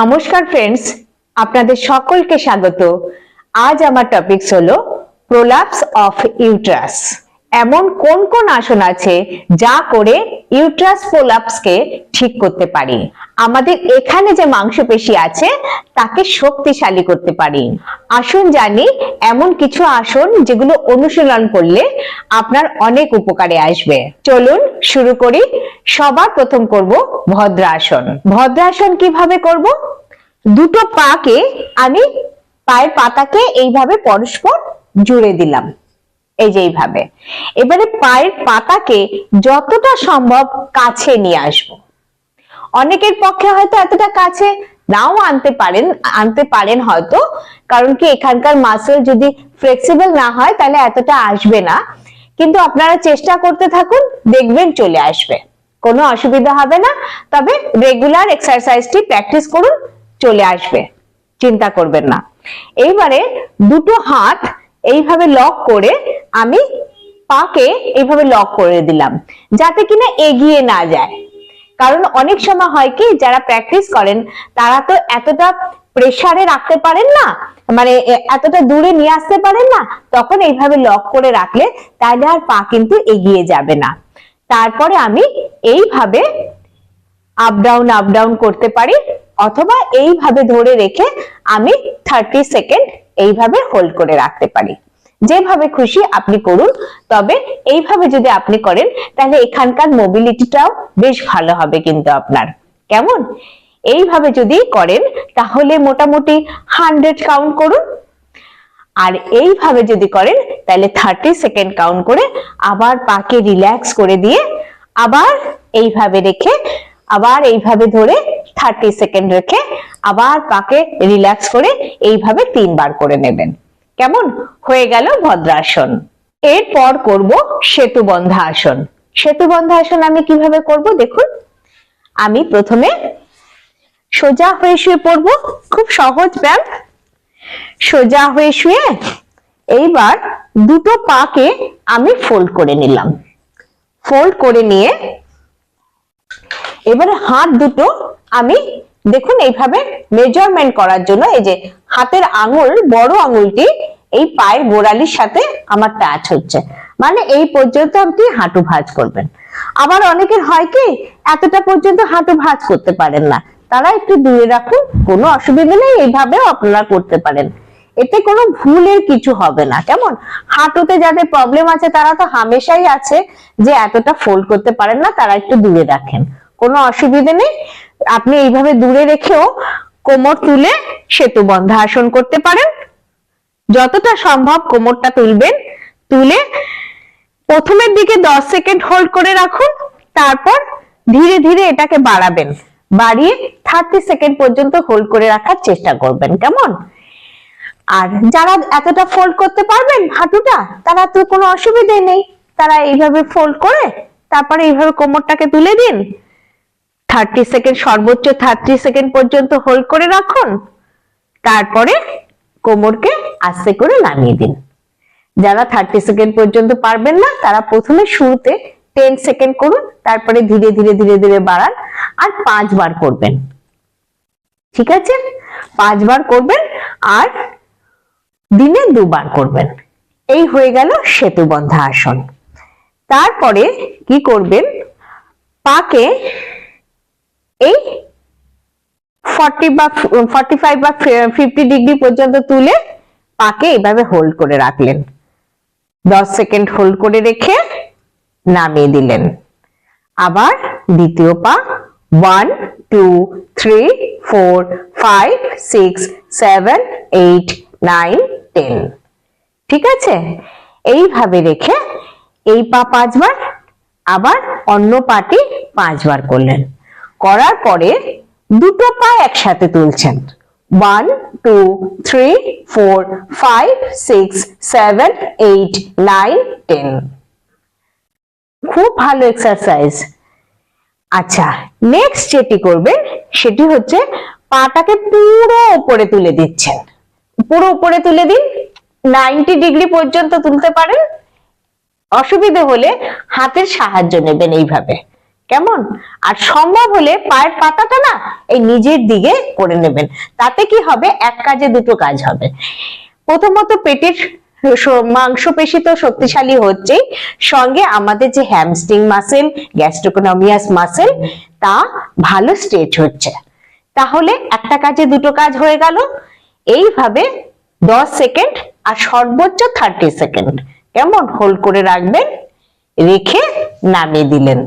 নমস্কার ফ্রেন্ডস আপনাদের সকলকে স্বাগত। আজ আমার টপিকস হলো প্রোলাপস অফ ইউট্রাস এমন কোন কোন আসন আছে যা করে ইউট্রাস প্রোলাপসকে ঠিক করতে পারি? আমাদের এখানে যে মাংসপেশি আছে, তাকে শক্তিশালী করতে পারি। আসুন জানি, এমন কিছু আসন যেগুলো অনুশীলন করলে আপনার অনেক উপকারে আসবে। চলুন শুরু করি। সবার প্রথম করব ভদ্রাসন। ভদ্রাসন কীভাবে করব? দুটো পাকে আমি পায়ের পাতাকে এইভাবে পরস্পর জুড়ে দিলাম। এই যে এইভাবে। এবারে পায়ের পাতাকে যতটা সম্ভব কাছে নিয়ে আসব। অনেকের পক্ষে হয়তো এতটা কাছে নাও আনতে পারেন আনতে পারেন হয়তো। কারণ কি, এখানকার মাসেল যদি ফ্লেক্সিবল না হয়, তাহলে এতটা আসবে না। কিন্তু আপনারা চেষ্টা করতে থাকুন, দেখবেন চলে আসবে। কোনো অসুবিধা হবে না, তবে রেগুলার এক্সারসাইজটি প্র্যাকটিস করুন, চলে আসবে। চিন্তা করবেন না। এইবারে দুটো হাত এইভাবে লক করে আমি পাকে এইভাবে লক করে দিলাম, যাতে কিনা এগিয়ে না যায়। কারণ অনেক সময় হয় কি, যারা প্র্যাকটিস করেন, তারা তো এতটা প্রেসারে রাখতে পারেন না মানে এতটা দূরে নিয়ে আসতে পারেন না, তখন এইভাবে লক করে রাখলে তাহলে আর পা কিন্তু এগিয়ে যাবে না। তারপরে আমি এইভাবে আপ ডাউন আপ ডাউন করতে পারি, অথবা এইভাবে ধরে রেখে আমি থার্টি সেকেন্ড এইভাবে হোল্ড করে রাখতে পারি। যেভাবে খুশি আপনি করুন, তবে এইভাবে যদি আপনি করেন, তাহলে এখানকার মোবিলিটিটাও বেশ ভালো হবে কিন্তু আপনার। কেমন? এইভাবে যদি করেন, তাহলে মোটামুটি হান্ড্রেড কাউন্ট করুন। আর এইভাবে যদি করেন, তাহলে থার্টি সেকেন্ড কাউন্ট করে আবার পাকে রিল্যাক্স করে দিয়ে আবার এইভাবে রেখে, আবার এইভাবে ধরে থার্টি সেকেন্ড রেখে আবার পাকে রিল্যাক্স করে এইভাবে তিনবার করে নেবেন। কেমন? হয়ে গেল ভদ্রাসন। এরপর করব সেতুবন্ধা আসন সেতুবন্ধা আসন আমি কীভাবে করব দেখুন। আমি প্রথমে সোজা হয়ে শুয়ে পড়ব? খুব সহজ ব্যায়াম সোজা হয়ে শুয়ে এইবার দুটো পাকে আমি ফোল্ড করে নিলাম। ফোল্ড করে নিয়ে এবারে হাত দুটো আমি, দেখুন এইভাবে মেজারমেন্ট করার জন্য, এই যে হাতের আঙুল, বড় আঙুলটি এই পায়ের গোড়ালির সাথে আমার টাচ হচ্ছে। মানে এই পর্যন্ত আপনি হাঁটু ভাঁজ করবেন। আবার অনেকের হয় কি, এতটা পর্যন্ত হাঁটু ভাঁজ করতে পারেন না। তারা একটু দূরে রাখুন, কোনো অসুবিধা নেই, এইভাবেও আপনারা করতে পারেন। এতে কোনো ভুলের কিছু হবে না, কেমন? হাঁটুতে যাদের প্রবলেম আছে, তারা তো হামেশাই আছে যে এতটা ফোল্ড করতে পারেন না, তারা একটু দূরে রাখেন। কোনো অসুবিধে নেই, আপনি এইভাবে দূরে রেখেও কোমর তুলে সেতু বন্ধা আসন করতে পারেন। যতটা সম্ভব কোমরটা তুলবেন, তুলে প্রথমের দিকে দশ সেকেন্ড হোল্ড করে রাখুন, তারপর ধীরে ধীরে এটাকে বাড়াবেন। বাড়িয়ে থার্টি সেকেন্ড পর্যন্ত হোল্ড করে রাখার চেষ্টা করবেন, কেমন? আর যারা এতটা ফোল্ড করতে পারবেন হাঁটুটা, তারা তো কোনো অসুবিধে নেই। তারা এইভাবে ফোল্ড করে তারপরে এইভাবে কোমরটাকে তুলে দিন। থার্টি সেকেন্ড সর্বোচ্চ থার্টি সেকেন্ড পর্যন্ত হোল্ড করে রাখুন। তারপরে কোমরকে আস্তে করে নামিয়ে দিন। যারা থার্টি সেকেন্ড পর্যন্ত পারবেন না, তারা প্রথমে শুরুতে টেন সেকেন্ড করুন, তারপরে ধীরে ধীরে ধীরে ধীরে বাড়ান। আর পাঁচবার করবেন। ঠিক আছে? পাঁচবার করবেন আর দিনে দুবার করবেন। এই হয়ে গেল সেতুবন্ধা আসন। তারপরে কি করবেন? পাকে এই ফর্টি বা ফর্টি ফাইভ বা ফিফটি ডিগ্রি পর্যন্ত তুলে পাকে এইভাবে হোল্ড করে রাখলেন। দশ সেকেন্ড হোল্ড করে রেখে নামিয়ে দিলেন। আবার দ্বিতীয় পা one two three four five six seven eight nine ten ঠিক আছে? এইভাবে রেখে এই পা পাঁচবার, আবার অন্য পাটি পাঁচবার করলেন। করার পরে দুটো পা একসাথে তুলছেন। One two three four five six seven eight nine ten খুব ভালো এক্সারসাইজ আচ্ছা নেক্সট যেটি করবেন, সেটি হচ্ছে পাটাকে পুরো উপরে তুলে দিচ্ছেন। পুরো উপরে তুলে দিন নাইনটি ডিগ্রি পর্যন্ত তুলতে পারেন। অসুবিধে হলে হাতের সাহায্য নেবেন এইভাবে। কেমন? আর সম্ভব হলে পায়ের পাতাটা না এই নিজের দিকে করে নেবেন। তাতে কি হবে? এক কাজে দুটো কাজ হবে। প্রথমত পেটের মাংসপেশি তো শক্তিশালী হচ্ছে সঙ্গে আমাদের যে হ্যামস্ট্রিং মাসেল গ্যাস্ট্রোকোনমিয়াস মাসেল তা ভালো স্ট্রেচ হচ্ছে। তাহলে একটা কাজে দুটো কাজ হয়ে গেল। এইভাবে দশ সেকেন্ড আর সর্বোচ্চ থার্টি সেকেন্ড কেমন হোল্ড করে রাখবেন, রেখে নামিয়ে দিলেন।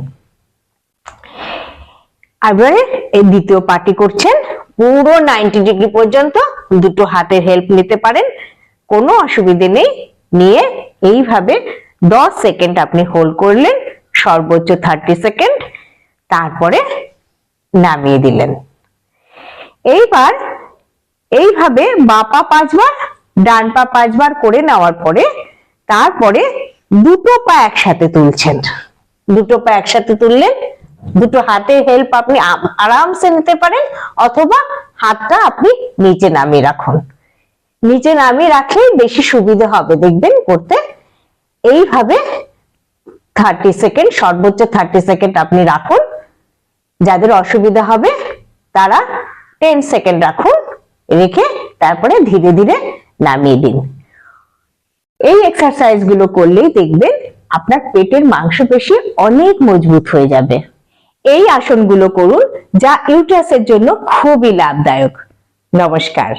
এবারে এই দ্বিতীয় পার্টি করছেন। পুরো নাইনটি ডিগ্রি পর্যন্ত দুটো হাতের হেল্প নিতে পারেন। কোনো অসুবিধে নেই। নিয়ে এইভাবে দশ সেকেন্ড আপনি হোল্ড করলেন, সর্বোচ্চ থার্টি সেকেন্ড, তারপরে নামিয়ে দিলেন। এইবার এইভাবে বাপা পাঁচবার, ডান পা পাঁচবার করে নেওয়ার পরে তারপরে দুটো পা একসাথে তুলছেন। দুটো পা একসাথে তুললেন, দুটো হাতের হেল্প আপনি আরামসে নিতে পারেন, অথবা হাতটা আপনি নিচে নামিয়ে রাখুন। নিচে নামিয়ে রাখলে বেশি সুবিধা হবে, দেখবেন করতে। এইভাবে থার্টি সেকেন্ড সর্বোচ্চ থার্টি সেকেন্ড আপনি রাখুন। যাদের অসুবিধা হবে, তারা টেন সেকেন্ড রাখুন, রেখে তারপরে ধীরে ধীরে নামিয়ে দিন। এই এক্সারসাইজগুলো করলেই দেখবেন আপনার পেটের মাংসপেশি অনেক মজবুত হয়ে যাবে। এই আসনগুলো করুন, যা ইউটারাসের জন্য খুবই লাভদায়ক। নমস্কার।